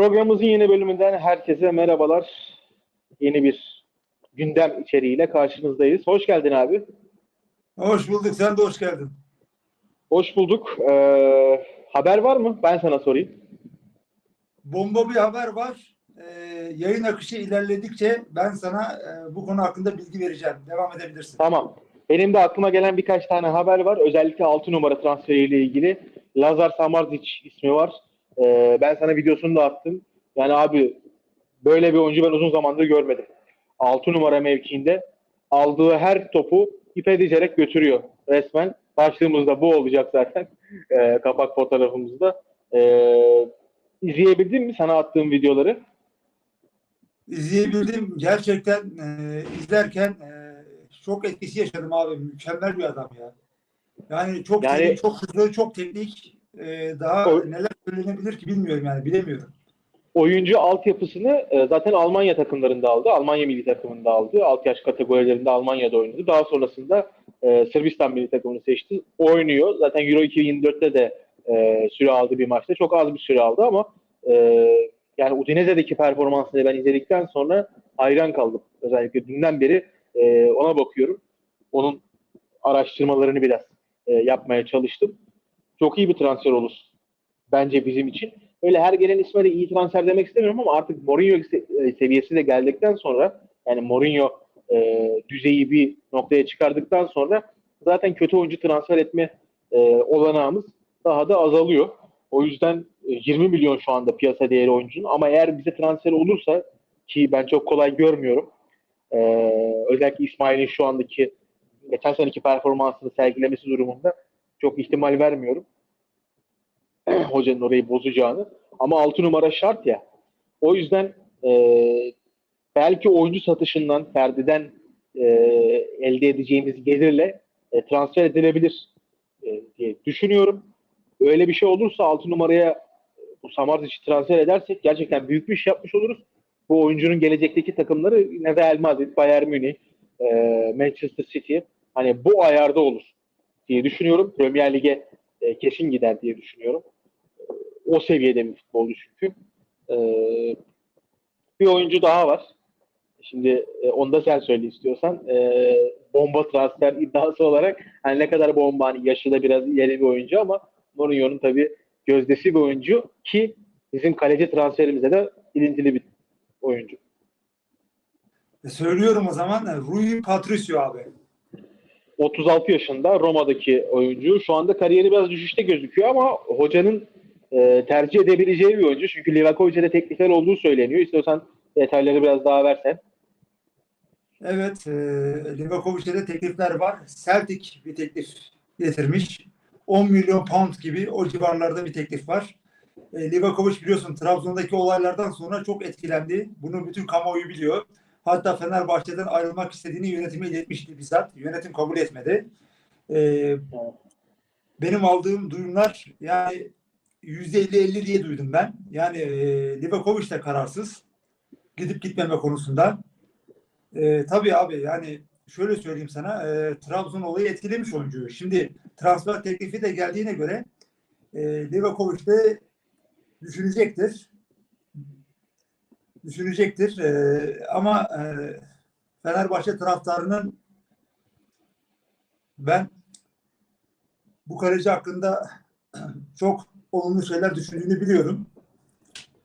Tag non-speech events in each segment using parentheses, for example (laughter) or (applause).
Programımızın yeni bölümünden herkese merhabalar. Yeni bir gündem içeriğiyle karşınızdayız. Hoş geldin abi. Hoş bulduk. Sen de hoş geldin. Hoş bulduk. Ee, haber var mı? Ben sana sorayım. Bomba bir haber var. Ee, yayın akışı ilerledikçe ben sana e, bu konu hakkında bilgi vereceğim. Devam edebilirsin. Tamam. Benim de aklıma gelen birkaç tane haber var. Özellikle 6 numara transferiyle ilgili. Lazar Samardzic ismi var. Ee, ben sana videosunu da attım. Yani abi böyle bir oyuncu ben uzun zamandır görmedim. 6 numara mevkiinde aldığı her topu ipe dizerek götürüyor resmen. Başlığımızda bu olacak zaten. (laughs) Ee, kapak fotoğrafımızda. Ee, izleyebildin mi sana attığım videoları? İzleyebildim. Gerçekten e, izlerken e, çok etkisi yaşadım abi. Mükemmel bir adam ya. Yani çok Yani- teknik, çok hızlı, çok teknik. E, daha O- neler söylenebilir ki bilmiyorum yani. Bilemiyorum. oyuncu altyapısını e, zaten Almanya takımlarında aldı. Almanya milli takımında aldı. Alt yaş kategorilerinde Almanya'da oynadı. Daha sonrasında e, Sırbistan milli takımını seçti. Oynuyor. Zaten Euro 2024'te de e, süre aldı bir maçta. Çok az bir süre aldı ama e, yani Udinese'deki performansını ben izledikten sonra hayran kaldım. Özellikle dünden beri e, ona bakıyorum. Onun araştırmalarını biraz e, yapmaya çalıştım. Çok iyi bir transfer olur bence bizim için öyle her gelen isme de iyi transfer demek istemiyorum ama artık Mourinho e, seviyesi de geldikten sonra yani Mourinho e, düzeyi bir noktaya çıkardıktan sonra zaten kötü oyuncu transfer etme e, olanağımız daha da azalıyor. O yüzden e, 20 milyon şu anda piyasa değeri oyuncunun ama eğer bize transfer olursa ki ben çok kolay görmüyorum. E, özellikle İsmail'in şu andaki geçen seneki performansını sergilemesi durumunda çok ihtimal vermiyorum. (clears throat) hocanın orayı bozacağını. Ama 6 numara şart ya. O yüzden e, belki oyuncu satışından, Ferdi'den e, elde edeceğimiz gelirle e, transfer edilebilir e, diye düşünüyorum. Öyle bir şey olursa 6 numaraya bu Samardic'i transfer edersek gerçekten büyük bir iş yapmış oluruz. Bu oyuncunun gelecekteki takımları ne Real Madrid, Bayern Münih, e, Manchester City hani bu ayarda olur diye düşünüyorum. Premier Lig'e e, kesin gider diye düşünüyorum. O seviyede bir futbolcu çünkü. Ee, bir oyuncu daha var. Şimdi e, onu da sen söyle istiyorsan. Ee, bomba transfer iddiası olarak hani ne kadar bomba hani yaşı da biraz ileri bir oyuncu ama Mourinho'nun tabii gözdesi bir oyuncu ki bizim kaleci transferimize de ilintili bir oyuncu. E, söylüyorum o zaman. e, Rui Patricio abi. 36 yaşında Roma'daki oyuncu. Şu anda kariyeri biraz düşüşte gözüküyor ama hocanın e, tercih edebileceği bir oyuncu. Çünkü Livakovic'e teklifler olduğu söyleniyor. İstiyorsan detayları biraz daha versen. Evet, e, Livakovic'e de teklifler var. Celtic bir teklif getirmiş. 10 milyon pound gibi o civarlarda bir teklif var. E, Livakovic biliyorsun Trabzon'daki olaylardan sonra çok etkilendi. Bunu bütün kamuoyu biliyor. Hatta Fenerbahçe'den ayrılmak istediğini yönetime iletmişti bizzat. Yönetim kabul etmedi. E, benim aldığım duyumlar yani %50-50 diye duydum ben. Yani e, Livakovic de kararsız. Gidip gitmeme konusunda. E, tabii abi yani şöyle söyleyeyim sana e, Trabzon olayı etkilemiş oyuncuyu. Şimdi transfer teklifi de geldiğine göre e, Livakovic de düşünecektir. Düşünecektir. E, ama e, Fenerbahçe taraftarının ben bu kaleci hakkında (clears throat) çok olumlu şeyler düşündüğünü biliyorum.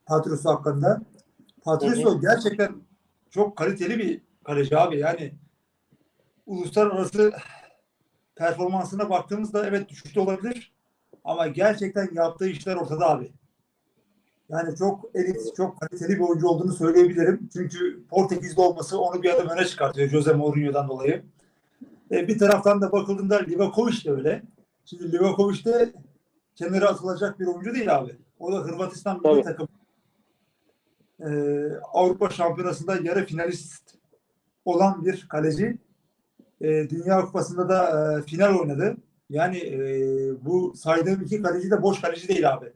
Patricio hakkında. Patricio gerçekten çok kaliteli bir kaleci abi. Yani uluslararası performansına baktığımızda evet düşüşte olabilir. Ama gerçekten yaptığı işler ortada abi. Yani çok elit, çok kaliteli bir oyuncu olduğunu söyleyebilirim. Çünkü Portekizli olması onu bir adım öne çıkartıyor Jose Mourinho'dan dolayı. E, bir taraftan da bakıldığında Livakovic de öyle. Şimdi Livakovic de kenara atılacak bir oyuncu değil abi. O da Hırvatistan milli takım. E, Avrupa Şampiyonası'nda yarı finalist olan bir kaleci. E, Dünya Kupası'nda da e, final oynadı. Yani e, bu saydığım iki kaleci de boş kaleci değil abi.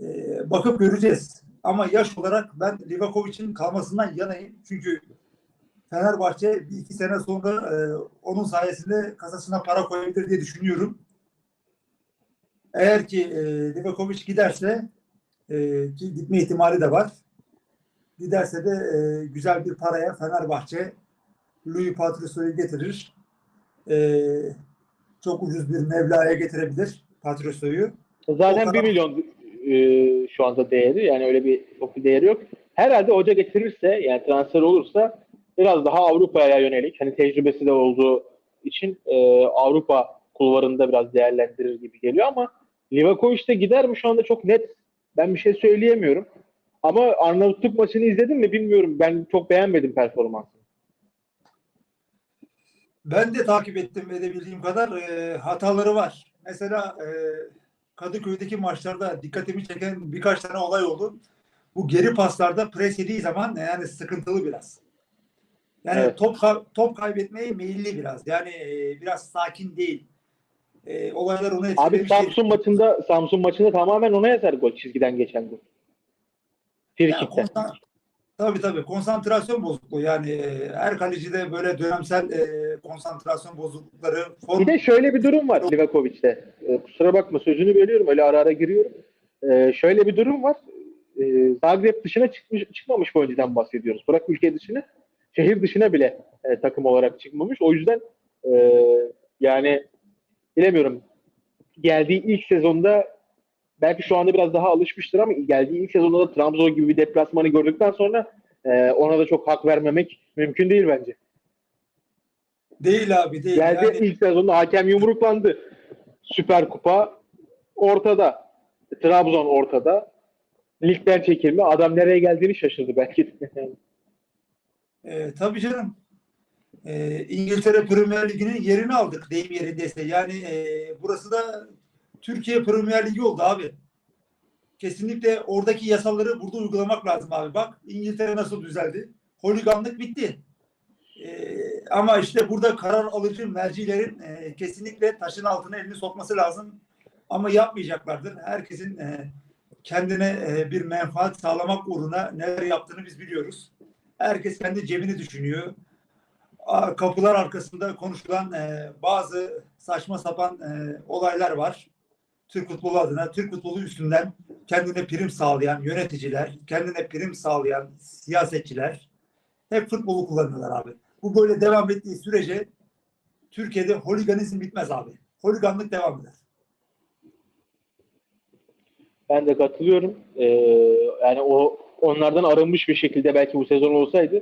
E, bakıp göreceğiz. Ama yaş olarak ben Livakovic'in kalmasından yanayım. Çünkü Fenerbahçe bir iki sene sonra e, onun sayesinde kasasına para koyabilir diye düşünüyorum. Eğer ki e, Livakovic giderse E, ki gitme ihtimali de var. Giderse de e, güzel bir paraya Fenerbahçe Louis Patriceau'yu getirir. E, çok ucuz bir mevlaya getirebilir Patriceau'yu. Zaten O 1 kadar- milyon e, şu anda değeri. Yani öyle bir çok bir değeri yok. Herhalde hoca getirirse yani transfer olursa biraz daha Avrupa'ya yönelik hani tecrübesi de olduğu için e, Avrupa kulvarında biraz değerlendirir gibi geliyor ama Livakovic de gider mi şu anda çok net ben bir şey söyleyemiyorum. Ama Arnavutluk maçını izledin mi bilmiyorum. Ben çok beğenmedim performansını. Ben de takip ettim edebildiğim kadar e, hataları var. Mesela e, Kadıköy'deki maçlarda dikkatimi çeken birkaç tane olay oldu. Bu geri paslarda pres yediği zaman yani sıkıntılı biraz. Yani Evet. top top kaybetmeye meyilli biraz. Yani e, biraz sakin değil. E, olaylar onu Abi etkilemiş. Samsun maçında Samsun maçında tamamen ona yazar gol çizgiden geçen gol. Yani Frikik'ten. konsan- tabii tabii konsantrasyon bozukluğu. Yani e, her kalecide böyle dönemsel e, konsantrasyon bozuklukları form Bir de şöyle bir durum var Livakovic'te. Ee, kusura bakma sözünü bölüyorum. Öyle ara ara giriyorum. Ee, şöyle bir durum var. Ee, Zagreb dışına çıkmış, çıkmamış bir oyuncudan bahsediyoruz. Bırak ülke dışına. Şehir dışına bile e, takım olarak çıkmamış. O yüzden e, yani bilemiyorum. Geldiği ilk sezonda belki şu anda biraz daha alışmıştır ama geldiği ilk sezonda da Trabzon gibi bir deplasmanı gördükten sonra e, ona da çok hak vermemek mümkün değil bence. değil abi değil. Geldi Yani- ilk sezonda hakem yumruklandı. Süper Kupa ortada. Trabzon ortada. Ligden çekilme. Adam nereye geldiğini şaşırdı belki. E, tabii canım. E, İngiltere Premier Ligi'nin yerini aldık deyim yerindeyse. Yani e, burası da Türkiye Premier Ligi oldu abi. Kesinlikle oradaki yasaları burada uygulamak lazım abi. Bak İngiltere nasıl düzeldi. Holiganlık bitti. E, ama işte burada karar alıcı mercilerin e, kesinlikle taşın altına elini sokması lazım. Ama yapmayacaklardır. Herkesin e, kendine e, bir menfaat sağlamak uğruna neler yaptığını biz biliyoruz. Herkes kendi cebini düşünüyor. Kapılar arkasında konuşulan e, bazı saçma sapan e, olaylar var. Türk futbolu adına, Türk futbolu üstünden kendine prim sağlayan yöneticiler, kendine prim sağlayan siyasetçiler hep futbolu kullanıyorlar abi. Bu böyle devam ettiği sürece Türkiye'de holiganizm bitmez abi. Holiganlık devam eder. Ben de katılıyorum. Ee, yani o onlardan arınmış bir şekilde belki bu sezon olsaydı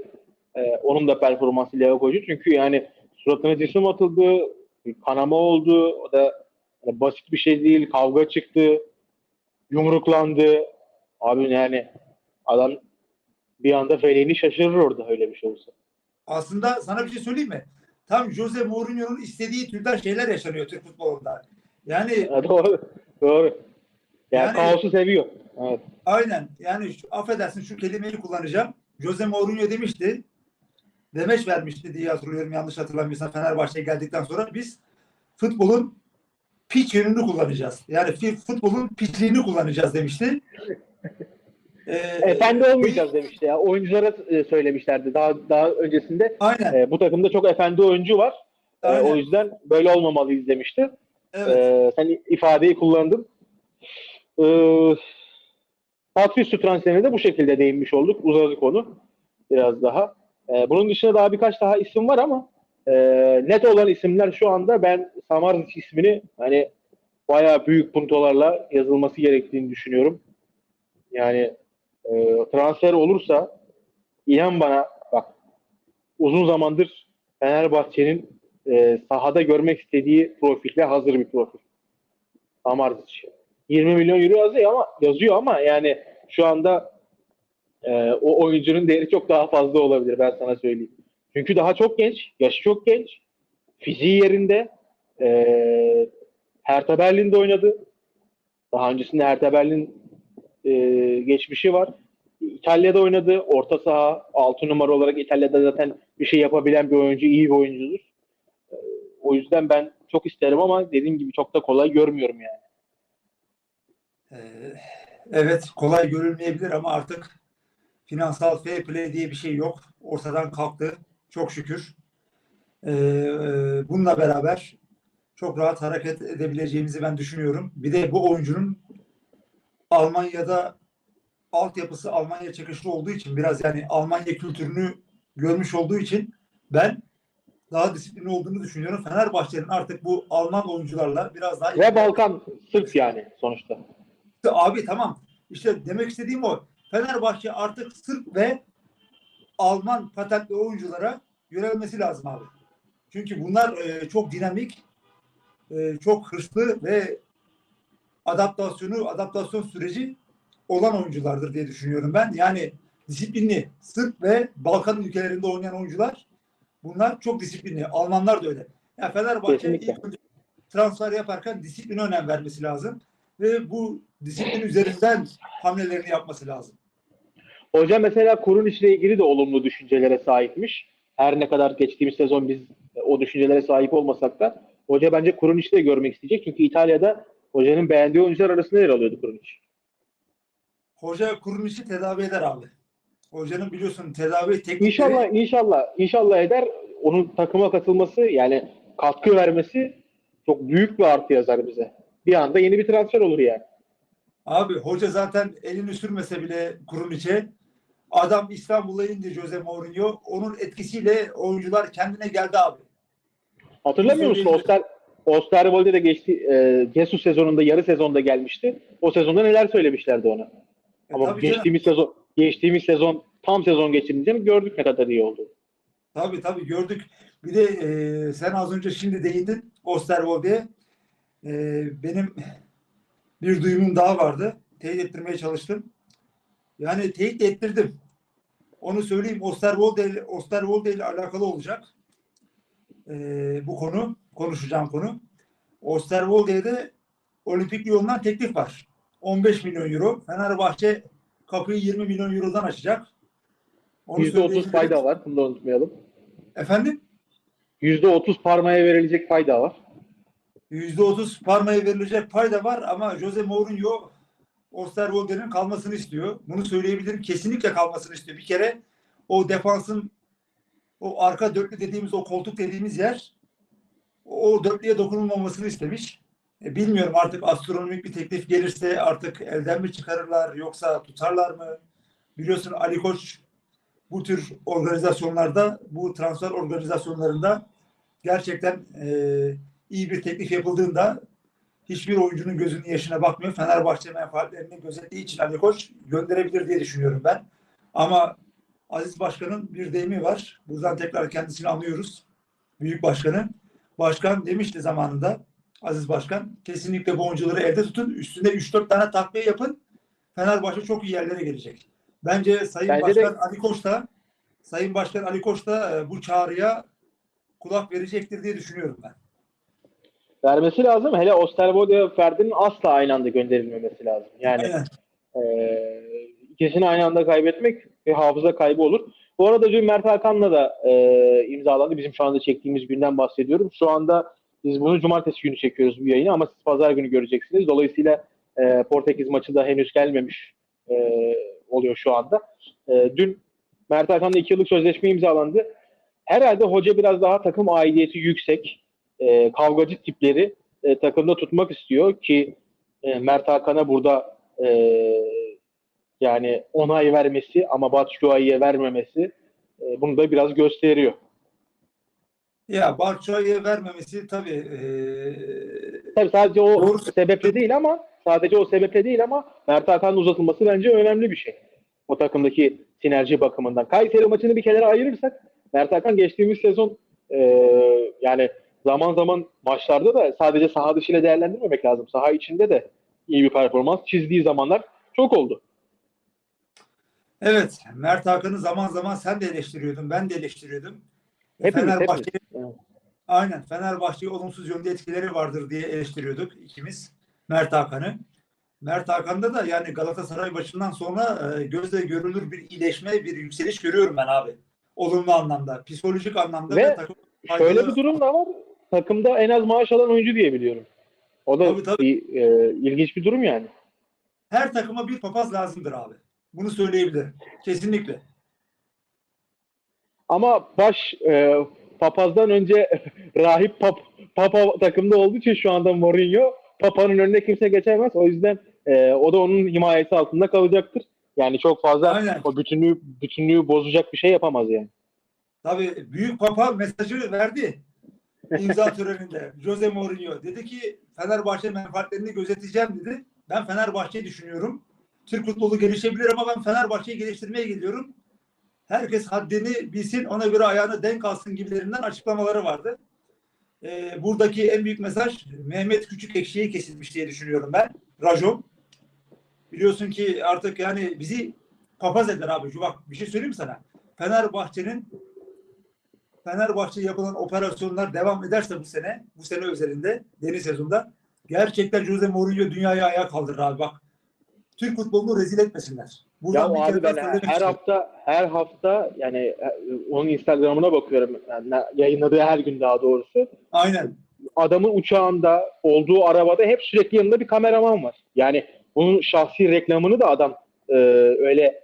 e, onun da performansı Livakovic. Çünkü yani suratına cisim atıldı, kanama oldu. O da yani basit bir şey değil. Kavga çıktı. Yumruklandı. Abi yani adam bir anda feleğini şaşırır orada öyle bir şey olsa. Aslında sana bir şey söyleyeyim mi? Tam Jose Mourinho'nun istediği türden şeyler yaşanıyor Türk futbolunda. Yani Ha, doğru. Doğru. Yani, Yani- kaosu seviyor. Evet. Aynen. Yani şu, affedersin şu kelimeyi kullanacağım. Jose Mourinho demişti. Demeç vermişti diye hatırlıyorum yanlış hatırlamıyorsam Fenerbahçe'ye geldikten sonra biz futbolun piç yönünü kullanacağız. Yani futbolun piçliğini kullanacağız demişti. (laughs) Ee, Efendi olmayacağız demişti ya. Oyunculara e, söylemişlerdi daha daha öncesinde. aynen. E, bu takımda çok efendi oyuncu var. E, o yüzden böyle olmamalıyız demişti. evet. E, sen ifadeyi kullandın. E, Patrice transferine de bu şekilde değinmiş olduk. Uzadık onu biraz daha. E, bunun dışında daha birkaç daha isim var ama e, net olan isimler şu anda ben Samardzic ismini hani bayağı büyük puntolarla yazılması gerektiğini düşünüyorum. Yani e, transfer olursa inan bana bak uzun zamandır Fenerbahçe'nin e, sahada görmek istediği profille hazır bir profil. Samardzic. 20 milyon euro yazıyor ama yazıyor ama yani şu anda e, o oyuncunun değeri çok daha fazla olabilir ben sana söyleyeyim. Çünkü daha çok genç, yaşı çok genç, fiziği yerinde. E, Hertha Berlin'de oynadı. Daha öncesinde Hertha Berlin e, geçmişi var. İtalya'da oynadı. Orta saha 6 numara olarak İtalya'da zaten bir şey yapabilen bir oyuncu, iyi bir oyuncudur. E, o yüzden ben çok isterim ama dediğim gibi çok da kolay görmüyorum yani. Evet kolay görülmeyebilir ama artık finansal fair play diye bir şey yok. Ortadan kalktı. Çok şükür. Ee, bununla beraber çok rahat hareket edebileceğimizi ben düşünüyorum. Bir de bu oyuncunun Almanya'da altyapısı Almanya çakışlı olduğu için biraz yani Almanya kültürünü görmüş olduğu için ben daha disiplinli olduğunu düşünüyorum. Fenerbahçe'nin artık bu Alman oyuncularla biraz daha Ve Balkan Sırp yani sonuçta. Abi tamam. İşte demek istediğim o. Fenerbahçe artık Sırp ve Alman patentli oyunculara yönelmesi lazım abi. Çünkü bunlar e, çok dinamik, e, çok hırslı ve adaptasyonu, adaptasyon süreci olan oyunculardır diye düşünüyorum ben. Yani disiplinli Sırp ve Balkan ülkelerinde oynayan oyuncular bunlar çok disiplinli. Almanlar da öyle. Yani Fenerbahçe ilk önce transfer yaparken disipline önem vermesi lazım ve bu disiplin üzerinden hamlelerini yapması lazım. Hoca mesela kurun ile ilgili de olumlu düşüncelere sahipmiş. Her ne kadar geçtiğimiz sezon biz o düşüncelere sahip olmasak da hoca bence kurun de görmek isteyecek. Çünkü İtalya'da hocanın beğendiği oyuncular arasında yer alıyordu kurun Hoca kurun işi tedavi eder abi. Hocanın biliyorsun tedavi teknikleri İnşallah inşallah inşallah eder. Onun takıma katılması yani katkı vermesi çok büyük bir artı yazar bize. Bir anda yeni bir transfer olur yani. Abi hoca zaten elini sürmese bile kurun içe adam İstanbul'a indi Jose Mourinho. Onun etkisiyle oyuncular kendine geldi abi. Hatırlamıyor musun? Oster Osterwolde de geçti. E, Jesus sezonunda yarı sezonda gelmişti. O sezonda neler söylemişlerdi ona. E, Ama tabii, canım. geçtiğimiz sezon geçtiğimiz sezon tam sezon geçirince gördük ne kadar iyi oldu. tabii tabii gördük. Bir de e, sen az önce şimdi değindin Osterwolde'ye. E, benim bir duyumum daha vardı. Teyit ettirmeye çalıştım. Yani teyit ettirdim. Onu söyleyeyim. Osterwolde, Osterwolde ile alakalı olacak. E, bu konu. Konuşacağım konu. Osterwolde'ye de Olimpik Lyon'dan teklif var. 15 milyon euro. Fenerbahçe kapıyı 20 milyon eurodan açacak. Onu %30 söyleyebilirim. fayda var. Bunu da unutmayalım. Efendim? %30 parmaya verilecek fayda var. %30 Parma'ya verilecek payda var ama Jose Mourinho Osterwolde'nin kalmasını istiyor. Bunu söyleyebilirim. Kesinlikle kalmasını istiyor. Bir kere o defansın o arka dörtlü dediğimiz o koltuk dediğimiz yer o dörtlüye dokunulmamasını istemiş. E, bilmiyorum artık astronomik bir teklif gelirse artık elden mi çıkarırlar yoksa tutarlar mı? Biliyorsun Ali Koç bu tür organizasyonlarda bu transfer organizasyonlarında gerçekten eee iyi bir teklif yapıldığında hiçbir oyuncunun gözünün yaşına bakmıyor. Fenerbahçe menfaatlerini gözettiği için Ali Koç gönderebilir diye düşünüyorum ben. Ama Aziz Başkan'ın bir deyimi var. Buradan tekrar kendisini anlıyoruz. Büyük Başkan'ı. Başkan demişti zamanında Aziz Başkan kesinlikle bu oyuncuları elde tutun. Üstüne 3-4 tane takviye yapın. Fenerbahçe çok iyi yerlere gelecek. Bence Sayın Bence Başkan de- Ali Koç da Sayın Başkan Ali Koç da e, bu çağrıya kulak verecektir diye düşünüyorum ben. Vermesi lazım. Hele Osterwolde ve Ferdi'nin asla aynı anda gönderilmemesi lazım. Yani Aynen. Ee, ikisini aynı anda kaybetmek bir hafıza kaybı olur. Bu arada dün Mert Hakan'la da e, imzalandı. Bizim şu anda çektiğimiz günden bahsediyorum. Şu anda biz bunu cumartesi günü çekiyoruz bu yayını ama siz pazar günü göreceksiniz. Dolayısıyla e, Portekiz maçı da henüz gelmemiş e, oluyor şu anda. E, dün Mert Hakan'la iki yıllık sözleşme imzalandı. Herhalde hoca biraz daha takım aidiyeti yüksek, e, kavgacı tipleri e, takımda tutmak istiyor ki e, Mert Hakan'a burada e, yani onay vermesi ama Batshuayi'ye vermemesi e, bunu da biraz gösteriyor. Ya Barço'ya vermemesi tabii eee, Tabii sadece o Doğru. sebeple değil ama sadece o sebeple değil ama Mert Hakan'ın uzatılması bence önemli bir şey. O takımdaki sinerji bakımından. Kayseri maçını bir kenara ayırırsak Mert Hakan geçtiğimiz sezon e, yani zaman zaman maçlarda da sadece saha dışıyla değerlendirmemek lazım. Saha içinde de iyi bir performans çizdiği zamanlar çok oldu. evet Mert Hakan'ı zaman zaman sen de eleştiriyordun, ben de eleştiriyordum. Hepimiz, Fenerbahçe hepimiz. Aynen Fenerbahçe'ye olumsuz yönde etkileri vardır diye eleştiriyorduk ikimiz Mert Hakan'ı. Mert Hakan'da da yani Galatasaray başından sonra e, gözle görülür bir iyileşme, bir yükseliş görüyorum ben abi. Olumlu anlamda, psikolojik anlamda Ve takım Şöyle bir durum da var. Takımda en az maaş alan oyuncu diye biliyorum. O da Tabii, tabii. Bir, e, ilginç bir durum yani. her takıma bir papaz lazımdır abi. Bunu söyleyebilirim. Kesinlikle. Ama baş e, papazdan önce (laughs) rahip pap, papa takımda olduğu için şu anda Mourinho papa'nın önüne kimse geçemez. O yüzden e, o da onun himayesi altında kalacaktır. Yani çok fazla Aynen. o bütünlüğü bütünlüğü bozacak bir şey yapamaz yani. Tabii Büyük Papa mesajı verdi imza töreninde. Jose Mourinho dedi ki Fenerbahçe menfaatlerini gözeteceğim dedi. Ben Fenerbahçe'yi düşünüyorum. Türk futbolu gelişebilir ama ben Fenerbahçe'yi geliştirmeye geliyorum. Herkes haddini bilsin ona göre ayağını denk alsın gibilerinden açıklamaları vardı. Ee, buradaki en büyük mesaj Mehmet Küçük ekşiye kesilmiş diye düşünüyorum ben. Rajon. Biliyorsun ki artık yani bizi papaz eder abi. Bak bir şey söyleyeyim sana? Fenerbahçe'nin Fenerbahçe yapılan operasyonlar devam ederse bu sene, bu sene özelinde, yeni sezonda gerçekten Jose Mourinho dünyaya ayağa kaldırır abi bak. Türk futbolunu rezil etmesinler. Ya Buradan bir abi ben her, istiyorum. hafta her hafta yani e, onun Instagram'ına bakıyorum. Yani yayınladığı her gün daha doğrusu. Aynen. adamın uçağında olduğu arabada hep sürekli yanında bir kameraman var. Yani bunun şahsi reklamını da adam e, öyle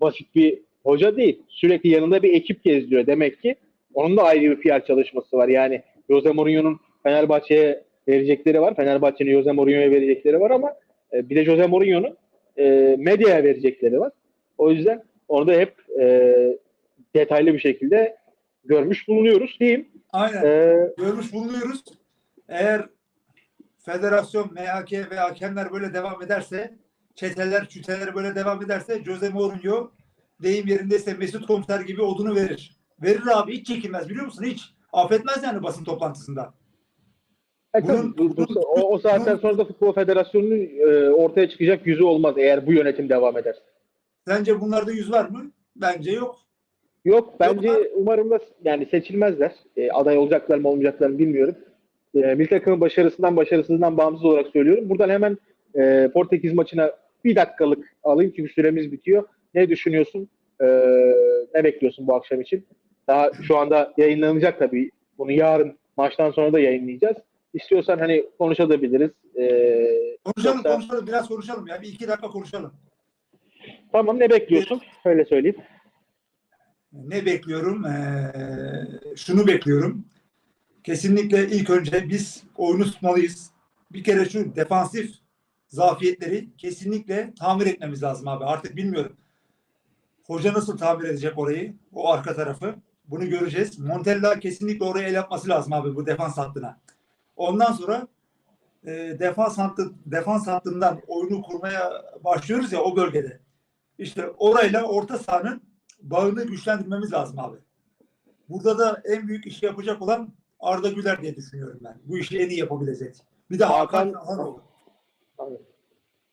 basit bir hoca değil. Sürekli yanında bir ekip gezdiriyor. Demek ki onun da ayrı bir PR çalışması var. Yani Jose Mourinho'nun Fenerbahçe'ye verecekleri var. Fenerbahçe'nin Jose Mourinho'ya verecekleri var ama e, bir de Jose Mourinho'nun e, medyaya verecekleri var. O yüzden orada hep e, detaylı bir şekilde görmüş bulunuyoruz diyeyim. Aynen. E, Görmüş bulunuyoruz. Eğer federasyon, MHK ve hakemler böyle devam ederse, çeteler, çüteler böyle devam ederse Jose Mourinho deyim yerindeyse Mesut Komiser gibi odunu verir. Verir abi hiç çekinmez biliyor musun? Hiç. Affetmez yani basın toplantısında. E tabii, Bunun- bu- bu- o, o saatten sonra da Futbol Federasyonu'nun e, ortaya çıkacak yüzü olmaz eğer bu yönetim devam eder. Sence bunlarda yüz var mı? Bence yok. Yok bence Yok umarım da yani seçilmezler. E, aday olacaklar mı olmayacaklar mı bilmiyorum. E, milli takımın başarısından başarısızından bağımsız olarak söylüyorum. Buradan hemen e, Portekiz maçına bir dakikalık alayım çünkü süremiz bitiyor. Ne düşünüyorsun? E, ne bekliyorsun bu akşam için? Daha şu anda yayınlanacak tabii. Bunu yarın maçtan sonra da yayınlayacağız. İstiyorsan hani konuşabiliriz. E, Konuşalım Yoksa- konuşalım biraz konuşalım ya. Bir iki dakika konuşalım. Tamam ne bekliyorsun? Öyle söyleyeyim. Ne bekliyorum? Ee, şunu bekliyorum. Kesinlikle ilk önce biz oyunu tutmalıyız. Bir kere şu defansif zafiyetleri kesinlikle tamir etmemiz lazım abi. Artık bilmiyorum. Hoca nasıl tamir edecek orayı? O arka tarafı. Bunu göreceğiz. Montella kesinlikle oraya el yapması lazım abi bu defans hattına. Ondan sonra e, defans hattı defans hattından oyunu kurmaya başlıyoruz ya o bölgede. İşte orayla orta sahanın bağını güçlendirmemiz lazım abi. Burada da en büyük işi yapacak olan Arda Güler diye düşünüyorum ben. Bu işi en iyi yapabilecek. Bir de Hakan, Hakan- Çalhanoğlu.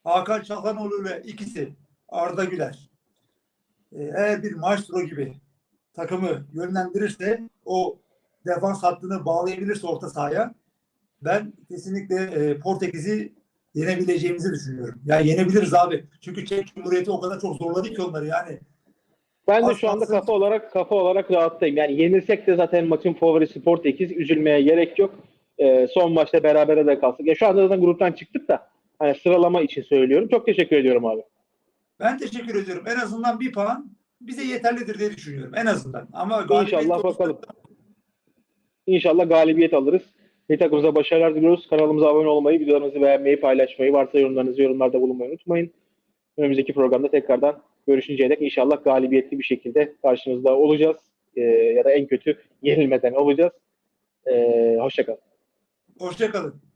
Hakan Çalhanoğlu ile ikisi Arda Güler. Ee, Eğer bir maestro gibi takımı yönlendirirse o defans hattını bağlayabilirse orta sahaya ben kesinlikle e, Portekiz'i yenebileceğimizi düşünüyorum. Yani yenebiliriz abi. Çünkü Çek Cumhuriyeti o kadar çok zorladı ki onları yani. Ben de şu anda kafa olarak kafa olarak rahattayım. Yani yenilsek de zaten maçın favorisi Portekiz. Üzülmeye gerek yok. Ee, son maçta berabere de kalsın. Ya şu anda zaten gruptan çıktık da hani sıralama için söylüyorum. Çok teşekkür ediyorum abi. Ben teşekkür ediyorum. En azından bir puan bize yeterlidir diye düşünüyorum. En azından. Ama İnşallah bakalım. İnşallah galibiyet alırız. Bir takımıza başarılar diliyoruz. Kanalımıza abone olmayı, videolarımızı beğenmeyi, paylaşmayı, varsa yorumlarınızı yorumlarda bulunmayı unutmayın. Önümüzdeki programda tekrardan görüşünceye dek inşallah galibiyetli bir şekilde karşınızda olacağız. Ee, ya da en kötü yenilmeden olacağız. Ee, hoşçakalın. Hoşçakalın.